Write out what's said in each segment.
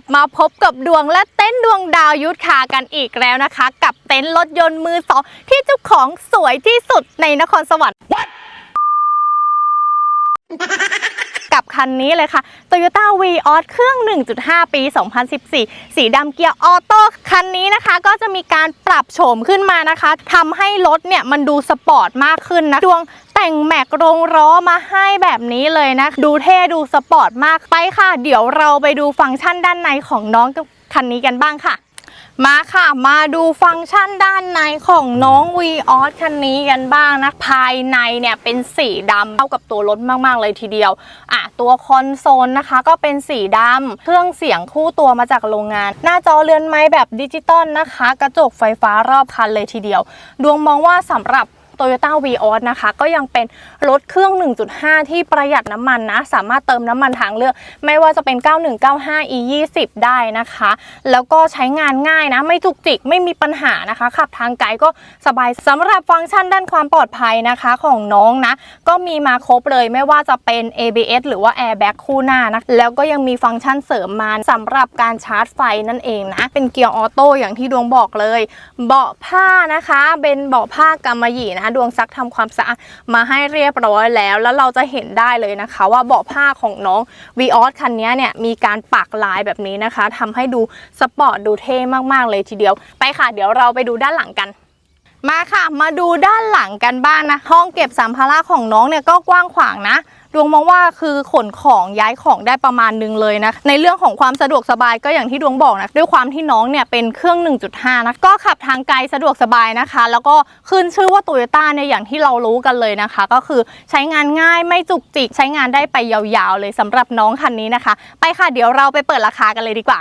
บมาพบกับดวงและเต้นท์ดวงดาวยุทธคากันอีกแล้วนะคะ กับเต็นท์รถยนต์มือสองที่เจ้าของสวยที่สุดในนครสวรรค์ กับคันนี้เลยค่ะ Toyota v ีออเครื่อง 1.5 ปี 2014 สีดำเกียร์ออโต้คันนี้นะคะ ก็จะมีการปรับโฉมขึ้นมานะคะทำให้รถเนี่ยมันดูสปอร์ตมากขึ้นนะดวง แต่งแม็กโรงล้อมาให้แบบนี้เลยนะ ดูเท่ดูสปอร์ตมากไปค่ะ เดี๋ยวเราไปดูฟังก์ชันด้านในของน้องคันนี้กันบ้างค่ะ มาค่ะ มาดูฟังก์ชันด้านในของน้อง v ีออสคันนี้กันบ้างนะ ภายในเนี่ยเป็นสีดำเข้ากับตัวรถมาก ๆ เลยทีเดียว อะ ตัวคอนโซลนะคะ ก็เป็นสีดำเครื่องเสียงคู่ตัวมาจากโรงงาน หน้าจอเรือนไม้แบบดิจิตอลนะคะ กระจกไฟฟ้ารอบคันเลยทีเดียว ดวงมองว่าสำหรับ Toyota v ีออสนะคะ ก็ยังเป็นรถเครื่อง 1.5 ที่ประหยัดน้ำมันนะ สามารถเติมน้ำมันทางเลือก ไม่ว่าจะเป็น 9195 e 20 ได้นะคะ แล้วก็ใช้งานง่ายนะ ไม่จุกจิกไม่มีปัญหานะคะ ขับทางไกลก็สบายสำหรับฟังก์ชันด้านความปลอดภัยนะคะของน้องนะ ก็มีมาครบเลยไม่ว่าจะเป็น ABS หรือว่า Airbag คู่หน้านะแล้วก็ยังมีฟังก์ชันเสริมมาสำหรับการชาร์จไฟนั่นเองนะ เป็นเกียร์ออโต้อย่างที่ดวงบอกเลย เบาะผ้านะคะ เป็นเบาะผ้ากำมะหยี่นะคะดวงซักทำความสะอาดมาให้เรียบร้อยแล้ว แล้วเราจะเห็นได้เลยนะคะ ว่าเบาะผ้าของน้องวีออสคันนี้เนี่ยมีการปักลายแบบนี้นะคะทำให้ดูสปอร์ตดูเท่มากๆเลยทีเดียว ไปค่ะ เดี๋ยวเราไปดูด้านหลังกันมาค่ะ มาดูด้านหลังกันบ้างนะ ห้องเก็บสัมภาระของน้องเนี่ยก็กว้างขวางนะ ดวงมองว่าคือขนของย้ายของได้ประมาณนึงเลยนะในเรื่องของความสะดวกสบายก็อย่างที่ดวงบอกนะด้วยความที่น้องเนี่ยเป็นเครื่อง 1.5 นะก็ขับทางไกลสะดวกสบายนะคะ แล้วก็ขึ้นชื่อว่าโตโยต้าเนี่ยอย่างที่เรารู้กันเลยนะคะ ก็คือใช้งานง่ายไม่จุกจิก ใช้งานได้ไปยาวๆเลยสำหรับน้องคันนี้นะคะ ไปค่ะเดี๋ยวเราไปเปิดราคากันเลยดีกว่า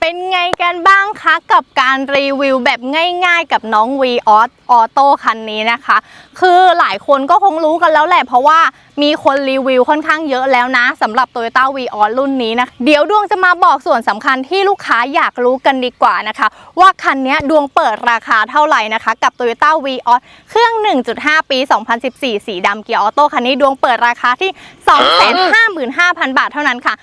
เป็นไงกันบ้างคะ กับการรีวิวแบบง่ายๆ กับน้อง v ีออส ออโต้คันนี้นะคะ คือหลายคนก็คงรู้กันแล้วแหละ เพราะว่ามีคนรีวิวค่อนข้างเยอะแล้วนะสำหรับ Toyota v ีออสรุ่นนี้นะ เดี๋ยวดวงจะมาบอกส่วนสำคัญที่ลูกค้าอยากรู้กันดีกว่านะคะ ว่าคันนี้ดวงเปิดราคาเท่าไหร่นะคะ กับ Toyota v ีออสเครื่อง 1.5 ปี 2014 สีดำเกียร์ออโต้คันนี้ดวงเปิดราคาที่ 255,000 บาทเท่านั้นค่ะ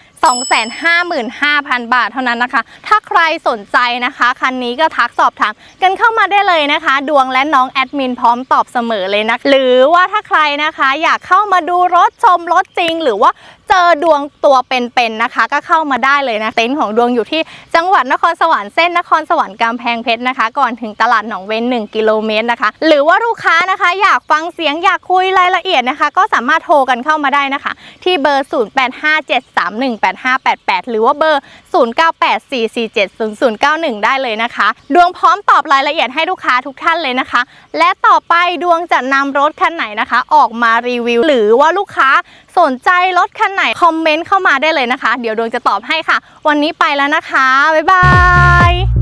255,000 บาทเท่านั้นนะคะ ถ้าใครสนใจนะคะ คันนี้ก็ทักสอบถามกันเข้ามาได้เลยนะคะ ดวงและน้องแอดมินพร้อมตอบเสมอเลยนะ หรือว่าถ้าใครนะคะ อยากเข้ามาดูรถชมรถจริง หรือว่าเจอดวงตัวเป็นๆนะคะ ก็เข้ามาได้เลยนะเต็นท์ของดวงอยู่ที่จังหวัดนครสวรรค์เส้นนครสวรรค์กำแพงเพชรนะคะ ก่อนถึงตลาดหนองเวน 1 กิโลเมตรนะคะ หรือว่าลูกค้านะคะ อยากฟังเสียงอยากคุยรายละเอียดนะคะ ก็สามารถโทรกันเข้ามาได้นะคะ ที่เบอร์ 0857318588 หรือว่าเบอร์ 0984470091 ได้เลยนะคะ ดวงพร้อมตอบรายละเอียดให้ลูกค้าทุกท่านเลยนะคะ และต่อไปดวงจะนำรถคันไหนนะคะ ออกมารีวิว หรือว่าลูกค้า สนใจรถคันไหน คอมเมนต์เข้ามาได้เลยนะคะ เดี๋ยวดวงจะตอบให้ค่ะ วันนี้ไปแล้วนะคะ บ๊ายบาย